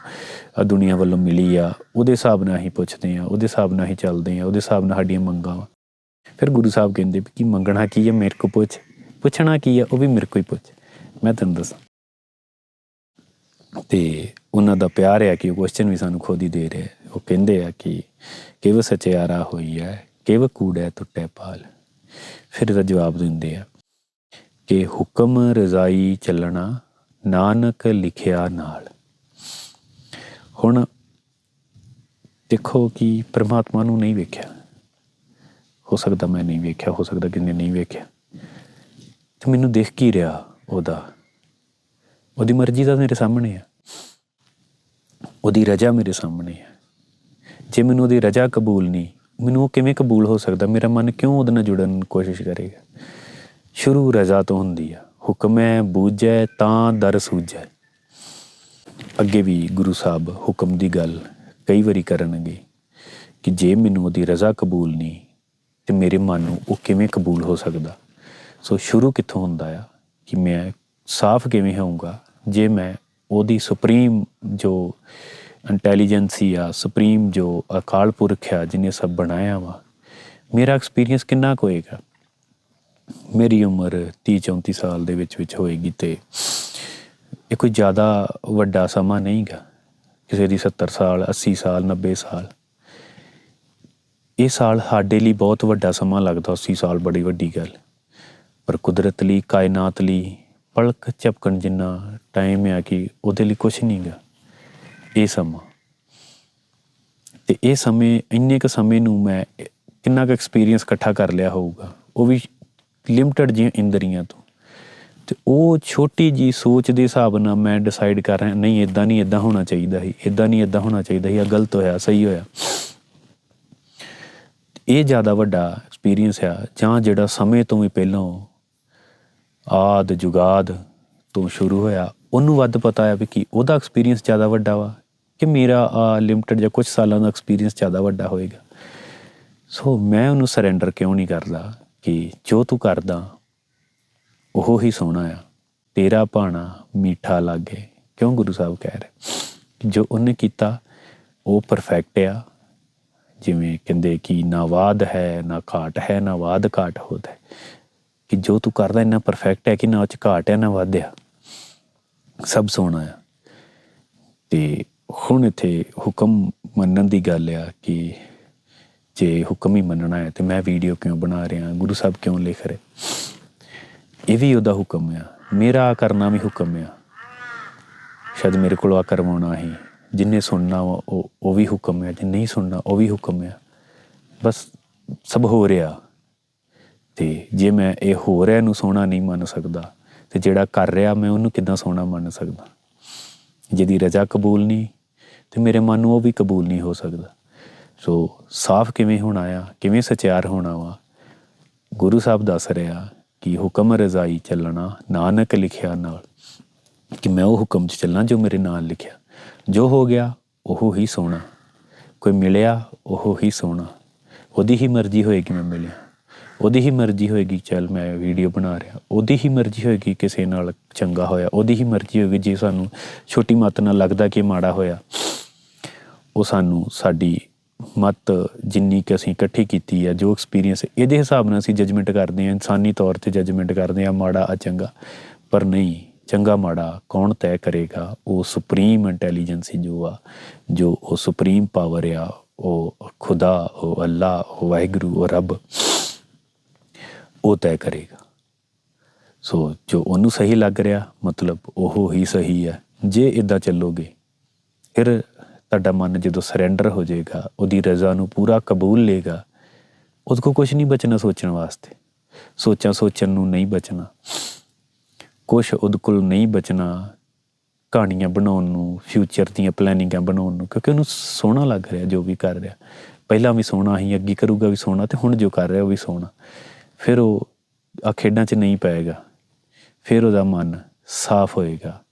ਦੁਨੀਆ ਵੱਲੋਂ ਮਿਲੀ ਆ, ਉਹਦੇ ਹਿਸਾਬ ਨਾਲ ਹੀ ਪੁੱਛਦੇ ਆ ਉਹਦੇ ਹਿਸਾਬ ਨਾਲ ਹੀ ਚੱਲਦੇ ਆ ਉਹਦੇ ਹਿਸਾਬ ਨਾਲ ਸਾਡੀਆਂ ਮੰਗਾਂ। ਵਾ ਫਿਰ ਗੁਰੂ ਸਾਹਿਬ ਕਹਿੰਦੇ ਵੀ ਕੀ ਮੰਗਣਾ ਕੀ ਹੈ ਮੇਰੇ ਕੋ ਪੁੱਛ। ਪੁੱਛਣਾ ਕੀ ਹੈ ਉਹ ਵੀ ਮੇਰੇ ਕੋ ਹੀ ਪੁੱਛ। ਮੈਂ ਤੁਹਾਨੂੰ ਦੱਸਾਂ। ਤੇ ਉਹਨਾਂ ਦਾ ਪਿਆਰ ਹੈ ਕਿ ਉਹ ਕੁਐਸਚਨ ਵੀ ਸਾਨੂੰ ਖੁਦ ਹੀ ਦੇ ਰਿਹਾ ਉਹ ਕਹਿੰਦੇ ਆ ਕਿ ਕਿਵ ਸਚਿਆਰਾ ਹੋਈ ਹੈ ਕਿਵ ਕੂੜੈ ਟੁੱਟੇ ਪਾਲ। ਫਿਰ ਇਹਦਾ ਜਵਾਬ ਦਿੰਦੇ ਆ ਕਿ ਹੁਕਮ ਰਜ਼ਾਈ ਚੱਲਣਾ ਨਾਨਕ ਲਿਖਿਆ ਨਾਲ। ਹੁਣ ਦੇਖੋ ਕਿ ਪ੍ਰਮਾਤਮਾ ਨੂੰ ਨਹੀਂ ਵੇਖਿਆ। ਹੋ ਸਕਦਾ ਮੈਂ ਨਹੀਂ ਵੇਖਿਆ, ਹੋ ਸਕਦਾ ਕਿੰਨੇ ਨਹੀਂ ਵੇਖਿਆ। ਤੇ ਮੈਨੂੰ ਦੇਖ ਕੀ ਰਿਹਾ ਉਹਦਾ? ਉਹਦੀ ਮਰਜ਼ੀ ਤਾਂ ਮੇਰੇ ਸਾਹਮਣੇ ਆ। ਉਹਦੀ ਰਜ਼ਾ ਮੇਰੇ ਸਾਹਮਣੇ ਆ। ਜੇ ਮੈਨੂੰ ਉਹਦੀ ਰਜ਼ਾ ਕਬੂਲ ਨਹੀਂ, ਮੈਨੂੰ ਉਹ ਕਿਵੇਂ ਕਬੂਲ ਹੋ ਸਕਦਾ? ਮੇਰਾ ਮਨ ਕਿਉਂ ਉਹਦੇ ਨਾਲ ਜੁੜਨ ਦੀ ਕੋਸ਼ਿਸ਼ ਕਰੇਗਾ? ਸ਼ੁਰੂ ਰਜ਼ਾ ਤੋਂ ਹੁੰਦੀ ਆ। ਹੁਕਮ ਹੈ, ਬੂਝੈ ਤਾਂ ਦਰ ਸੂਝੈ। ਅੱਗੇ ਵੀ ਗੁਰੂ ਸਾਹਿਬ ਹੁਕਮ ਦੀ ਗੱਲ ਕਈ ਵਾਰੀ ਕਰਨਗੇ ਕਿ ਜੇ ਮੈਨੂੰ ਉਹਦੀ ਰਜ਼ਾ ਕਬੂਲ ਨਹੀਂ, ਤੇ ਮੇਰੇ ਮਨ ਨੂੰ ਉਹ ਕਿਵੇਂ ਕਬੂਲ ਹੋ ਸਕਦਾ? ਸੋ ਸ਼ੁਰੂ ਕਿੱਥੋਂ ਹੁੰਦਾ ਆ ਕਿ ਮੈਂ ਸਾਫ਼ ਕਿਵੇਂ ਹੋਊਂਗਾ? ਜੇ ਮੈਂ ਉਹਦੀ ਸੁਪਰੀਮ ਜੋ ਇੰਟੈਲੀਜੈਂਸੀ ਆ, ਸੁਪਰੀਮ ਜੋ ਅਕਾਲ ਪੁਰਖ ਆ, ਜਿਹਨੇ ਸਭ ਬਣਾਇਆ ਵਾ, ਮੇਰਾ ਐਕਸਪੀਰੀਅੰਸ ਕਿੰਨਾ ਕੁ ਹੋਏਗਾ? ਮੇਰੀ ਉਮਰ 30 34 ਸਾਲ ਦੇ ਵਿੱਚ ਵਿੱਚ ਹੋਏਗੀ ਤੇ ਇਹ ਕੋਈ ਜ਼ਿਆਦਾ ਵੱਡਾ ਸਮਾਂ ਨਹੀਂਗਾ। ਕਿਸੇ ਦੀ 70 ਸਾਲ 80 ਸਾਲ 90 ਸਾਲ। ਇਹ ਸਾਲ ਸਾਡੇ ਲਈ ਬਹੁਤ ਵੱਡਾ ਸਮਾਂ ਲੱਗਦਾ 80 ਸਾਲ ਬੜੀ ਵੱਡੀ ਗੱਲ। ਪਰ ਕੁਦਰਤ ਲਈ, ਕਾਇਨਾਤ ਲਈ ਪਲਕ ਝਪਕਣ ਜਿੰਨਾ ਟਾਈਮ ਆ ਕਿ ਉਹਦੇ ਲਈ ਕੁਝ ਨਹੀਂਗਾ ਇਹ ਸਮਾਂ। ਤੇ ਇਹ ਸਮੇਂ, ਇੰਨੇ ਕ ਸਮੇਂ ਨੂੰ ਮੈਂ ਕਿੰਨਾ ਕੁ ਐਕਸਪੀਰੀਅੰਸ ਇਕੱਠਾ ਕਰ ਲਿਆ ਹੋਊਗਾ। ਉਹ ਵੀ ਲਿਮਟਿਡ ਜਿਹੀਆਂ ਇੰਦਰੀਆਂ ਤੋਂ। ਤੇ ਉਹ ਛੋਟੀ ਜੀ ਸੋਚ ਦੇ ਹਿਸਾਬ ਨਾਲ ਮੈਂ ਡਿਸਾਈਡ ਕਰ ਰਿਹਾ, ਨਹੀਂ ਇਦਾਂ ਨਹੀਂ ਇਦਾਂ ਹੋਣਾ ਚਾਹੀਦਾ ਸੀ ਇਦਾਂ ਨਹੀਂ ਇਦਾਂ ਹੋਣਾ ਚਾਹੀਦਾ ਸੀ ਇਹ ਗਲਤ ਹੋਇਆ, ਸਹੀ ਹੋਇਆ। ਇਹ ਜ਼ਿਆਦਾ ਵੱਡਾ ਐਕਸਪੀਰੀਅੰਸ ਆ, ਜਾਂ ਜਿਹੜਾ ਸਮੇਂ ਤੋਂ ਵੀ ਪਹਿਲਾਂ ਆਦ ਜੁਗਾਦ ਤੋਂ ਸ਼ੁਰੂ ਹੋਇਆ। ਉਹਨੂੰ ਵੱਧ ਪਤਾ ਆ ਵੀ ਕੀ ਉਹਦਾ ਐਕਸਪੀਰੀਅੰਸ ਜ਼ਿਆਦਾ ਵੱਡਾ ਵਾ ਕਿ ਮੇਰਾ ਲਿਮਟਿਡ ਜਾਂ ਕੁਝ ਸਾਲਾਂ ਦਾ ਐਕਸਪੀਰੀਅੰਸ ਜ਼ਿਆਦਾ ਵੱਡਾ ਹੋਏਗਾ। ਸੋ ਮੈਂ ਉਹਨੂੰ ਸਰੈਂਡਰ ਕਿਉਂ ਨਹੀਂ ਕਰਦਾ ਕਿ ਜੋ ਤੂੰ ਕਰਦਾ, ਉਹ ਹੀ ਸੋਹਣਾ ਆ। ਤੇਰਾ ਭਾਣਾ ਮਿੱਠਾ ਲੱਗੇ। ਕਿਉਂ ਗੁਰੂ ਸਾਹਿਬ ਕਹਿ ਰਹੇ? ਜੋ ਉਹਨੇ ਕੀਤਾ, ਉਹ ਪਰਫੈਕਟ ਆ। ਜਿਵੇਂ ਕਹਿੰਦੇ ਕਿ ਨਾ ਵਾਦ ਹੈ, ਨਾ ਘਾਟ ਹੈ, ਨਾ ਵਾਦ ਘਾਟ ਹੋਦਾ ਕਿ ਜੋ ਤੂੰ ਕਰਦਾ ਇੰਨਾ ਪਰਫੈਕਟ ਹੈ ਕਿ ਨਾ ਉਹ ਚ ਘਾਟ ਹੈ, ਨਾ ਵਾਧ ਆ ਸਭ ਸੋਹਣਾ ਆ। ਤੇ ਹੁਣ ਇੱਥੇ ਹੁਕਮ ਮੰਨਣ ਦੀ ਗੱਲ ਆ ਕਿ ਜੇ ਹੁਕਮ ਹੀ ਮੰਨਣਾ ਹੈ ਤੇ ਮੈਂ ਵੀਡੀਓ ਕਿਉਂ ਬਣਾ ਰਿਹਾ, ਗੁਰੂ ਸਾਹਿਬ ਕਿਉਂ ਲਿਖ ਰਹੇ? ਇਹ ਵੀ ਉਹਦਾ ਹੁਕਮ ਆ। ਮੇਰਾ ਆ ਕਰਨਾ ਵੀ ਹੁਕਮ ਆ। ਸ਼ਾਇਦ ਮੇਰੇ ਕੋਲ ਆ ਕਰਵਾਉਣਾ ਹੀ। ਜਿੰਨੇ ਸੁਣਨਾ ਵਾ, ਉਹ ਉਹ ਵੀ ਹੁਕਮ ਹੈ ਜੇ ਨਹੀਂ ਸੁਣਨਾ, ਉਹ ਵੀ ਹੁਕਮ ਹੈ ਬਸ ਸਭ ਹੋ ਰਿਹਾ। ਤੇ ਜੇ ਮੈਂ ਇਹ ਹੋ ਰਿਹਾ ਨੂੰ ਸੋਹਣਾ ਨਹੀਂ ਮੰਨ ਸਕਦਾ, ਤੇ ਜਿਹੜਾ ਕਰ ਰਿਹਾ, ਮੈਂ ਉਹਨੂੰ ਕਿੱਦਾਂ ਸੋਹਣਾ ਮੰਨ ਸਕਦਾ? ਜਿਹਦੀ ਰਜ਼ਾ ਕਬੂਲ ਨਹੀਂ, ਤੇ ਮੇਰੇ ਮਨ ਨੂੰ ਉਹ ਵੀ ਕਬੂਲ ਨਹੀਂ ਹੋ ਸਕਦਾ। ਸੋ ਸਾਫ਼ ਕਿਵੇਂ ਹੋਣਾ ਆ ਕਿਵੇਂ ਸਚਿਆਰ ਹੋਣਾ ਵਾ? ਗੁਰੂ ਸਾਹਿਬ ਦੱਸ ਰਿਹਾ ਕਿ ਹੁਕਮ ਰਜ਼ਾਈ ਚੱਲਣਾ, ਨਾਨਕ ਲਿਖਿਆ ਨਾਲ, ਕਿ ਮੈਂ ਉਹ ਹੁਕਮ 'ਚ ਚੱਲਣਾ ਜੋ ਮੇਰੇ ਨਾਲ ਲਿਖਿਆ। ਜੋ ਹੋ ਗਿਆ, ਉਹ ਹੀ ਸੋਹਣਾ। ਕੋਈ ਮਿਲਿਆ, ਉਹ ਹੀ ਸੋਹਣਾ। ਉਹਦੀ ਹੀ ਮਰਜ਼ੀ ਹੋਏ ਕਿ ਮੈਂ ਮਿਲਿਆ। ਉਹਦੀ ਹੀ ਮਰਜ਼ੀ ਹੋਏਗੀ, ਚੱਲ ਮੈਂ ਵੀਡੀਓ ਬਣਾ ਰਿਹਾ। ਉਹਦੀ ਹੀ ਮਰਜ਼ੀ ਹੋਏਗੀ, ਕਿਸੇ ਨਾਲ ਚੰਗਾ ਹੋਇਆ। ਉਹਦੀ ਹੀ ਮਰਜ਼ੀ ਹੋਏਗੀ ਜੇ ਸਾਨੂੰ ਛੋਟੀ ਮੱਤ ਨਾਲ ਲੱਗਦਾ ਕਿ ਮਾੜਾ ਹੋਇਆ। ਉਹ ਸਾਨੂੰ ਸਾਡੀ ਮਤ ਜਿੰਨੀ ਕਿ ਅਸੀਂ ਇਕੱਠੀ ਕੀਤੀ ਹੈ ਜੋ ਐਕਸਪੀਰੀਅੰਸ ਇਹਦੇ ਹਿਸਾਬ ਨਾਲ ਅਸੀਂ ਜਜਮੈਂਟ ਕਰਦੇ ਹਾਂ ਇਨਸਾਨੀ ਤੌਰ ਤੇ ਜਜਮੈਂਟ ਕਰਦੇ ਹਾਂ ਮਾੜਾ ਆ ਚੰਗਾ। ਪਰ ਨਹੀਂ, ਚੰਗਾ ਮਾੜਾ ਕੌਣ ਤੈਅ ਕਰੇਗਾ? ਉਹ ਸੁਪਰੀਮ ਇੰਟੈਲੀਜੈਂਸੀ ਜੋ ਆ, ਜੋ ਉਹ ਸੁਪਰੀਮ ਪਾਵਰ ਆ, ਉਹ ਖੁਦਾ, ਉਹ ਅੱਲਾ, ਉਹ ਵਾਹਿਗੁਰੂ, ਉਹ ਰੱਬ। ਉਹ ਤੈਅ ਕਰੇਗਾ। ਸੋ ਜੋ ਉਹਨੂੰ ਸਹੀ ਲੱਗ ਰਿਹਾ, ਮਤਲਬ ਉਹ ਹੀ ਸਹੀ ਹੈ। ਜੇ ਇਦਾਂ ਚੱਲੋਗੇ, ਫਿਰ ਤੁਹਾਡਾ ਮਨ ਜਦੋਂ ਸਰੈਂਡਰ ਹੋ ਜਾਏਗਾ, ਉਹਦੀ ਰਜ਼ਾ ਨੂੰ ਪੂਰਾ ਕਬੂਲ ਲੇਗਾ ਉਹਦੇ ਕੋਲ ਕੁਝ ਨਹੀਂ ਬਚਣਾ ਸੋਚਣ ਵਾਸਤੇ। ਸੋਚਾਂ ਸੋਚਣ ਨੂੰ ਨਹੀਂ ਬਚਣਾ। ਕੁਝ ਉਹਦੇ ਕੋਲ ਨਹੀਂ ਬਚਣਾ ਕਹਾਣੀਆਂ ਬਣਾਉਣ ਨੂੰ ਫਿਊਚਰ ਦੀਆਂ ਪਲੈਨਿੰਗਾਂ ਬਣਾਉਣ ਨੂੰ, ਕਿਉਂਕਿ ਉਹਨੂੰ ਸੋਹਣਾ ਲੱਗ ਰਿਹਾ ਜੋ ਵੀ ਕਰ ਰਿਹਾ। ਪਹਿਲਾਂ ਵੀ ਸੋਹਣਾ ਹੀ ਅੱਗੇ ਕਰੂਗਾ ਵੀ ਸੋਹਣਾ, ਤੇ ਹੁਣ ਜੋ ਕਰ ਰਿਹਾ ਉਹ ਵੀ ਸੋਹਣਾ। ਫਿਰ ਉਹ ਆ ਖੇਡਾਂ 'ਚ ਨਹੀਂ ਪਏਗਾ। ਫਿਰ ਉਹਦਾ ਮਨ ਸਾਫ਼ ਹੋਏਗਾ।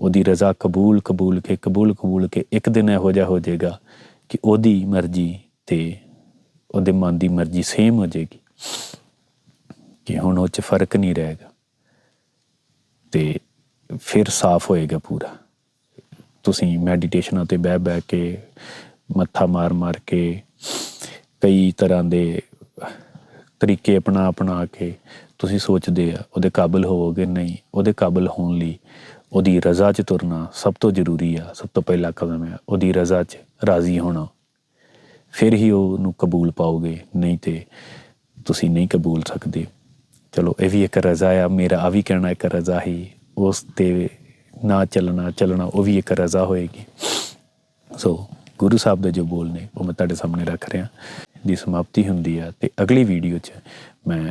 ਉਹਦੀ ਰਜ਼ਾ ਕਬੂਲ ਕਬੂਲ ਕੇ ਕਬੂਲ ਕਬੂਲ ਕੇ ਇੱਕ ਦਿਨ ਇਹੋ ਜਿਹਾ ਹੋ ਜਾਏਗਾ ਕਿ ਉਹਦੀ ਮਰਜ਼ੀ ਤੇ ਉਹਦੇ ਮਨ ਦੀ ਮਰਜ਼ੀ ਸੇਮ ਹੋ ਜਾਏਗੀ ਕਿ ਹੁਣ ਉਹ 'ਚ ਫ਼ਰਕ ਨਹੀਂ ਰਹੇਗਾ। ਤੇ ਫਿਰ ਸਾਫ਼ ਹੋਏਗਾ ਪੂਰਾ। ਤੁਸੀਂ ਮੈਡੀਟੇਸ਼ਨਾਂ ਤੇ ਬਹਿ ਬਹਿ ਕੇ ਮੱਥਾ ਮਾਰ ਮਾਰ ਕੇ ਕਈ ਤਰ੍ਹਾਂ ਦੇ ਤਰੀਕੇ ਆਪਣਾ ਅਪਣਾ ਕੇ ਤੁਸੀਂ ਸੋਚਦੇ ਆ, ਉਹਦੇ ਕਾਬਿਲ ਹੋਵੋਗੇ ਨਹੀਂ, ਉਹਦੇ ਕਾਬਿਲ ਹੋਣ ਲਈ ਉਹਦੀ ਰਜ਼ਾ 'ਚ ਤੁਰਨਾ ਸਭ ਤੋਂ ਜ਼ਰੂਰੀ ਆ, ਸਭ ਤੋਂ ਪਹਿਲਾ ਕਦਮ ਹੈ ਉਹਦੀ ਰਜ਼ਾ 'ਚ ਰਾਜ਼ੀ ਹੋਣਾ। ਫਿਰ ਹੀ ਉਹਨੂੰ ਕਬੂਲ ਪਾਓਗੇ, ਨਹੀਂ ਤੇ ਤੁਸੀਂ ਨਹੀਂ ਕਬੂਲ ਸਕਦੇ। ਚਲੋ, ਇਹ ਵੀ ਇੱਕ ਰਜ਼ਾ ਆ, ਮੇਰਾ ਆ ਵੀ ਕਹਿਣਾ ਇੱਕ ਰਜ਼ਾ ਹੀ, ਉਸ ਤੇ ਨਾ ਚੱਲਣਾ ਚੱਲਣਾ ਉਹ ਵੀ ਇੱਕ ਰਜ਼ਾ ਹੋਏਗੀ। ਸੋ ਗੁਰੂ ਸਾਹਿਬ ਦੇ ਜੋ ਬੋਲ ਨੇ, ਉਹ ਮੈਂ ਤੁਹਾਡੇ ਸਾਹਮਣੇ ਰੱਖ ਰਿਹਾ। ਦੀ ਸਮਾਪਤੀ ਹੁੰਦੀ ਆ ਤੇ ਅਗਲੀ ਵੀਡੀਓ 'ਚ ਮੈਂ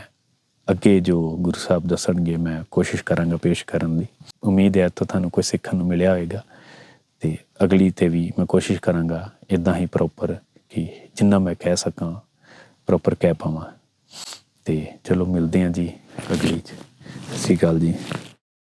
ਅੱਗੇ ਜੋ ਗੁਰੂ ਸਾਹਿਬ ਦੱਸਣਗੇ ਮੈਂ ਕੋਸ਼ਿਸ਼ ਕਰਾਂਗਾ ਪੇਸ਼ ਕਰਨ ਦੀ। ਉਮੀਦ ਹੈ ਤਾਂ ਤੁਹਾਨੂੰ ਕੋਈ ਸਿੱਖਣ ਨੂੰ ਮਿਲਿਆ ਹੋਵੇਗਾ ਤੇ ਅਗਲੀ ਤੇ ਵੀ ਮੈਂ ਕੋਸ਼ਿਸ਼ ਕਰਾਂਗਾ ਇਦਾਂ ਹੀ ਪ੍ਰੋਪਰ ਕਿ ਜਿੰਨਾ ਮੈਂ ਕਹਿ ਸਕਾਂ ਪ੍ਰੋਪਰ ਕਹਿ ਪਾਵਾਂ। ਤੇ ਚਲੋ ਮਿਲਦੇ ਹਾਂ ਜੀ ਅਗਲੀ 'ਚ। ਸਤਿ ਸ਼੍ਰੀ ਅਕਾਲ ਜੀ।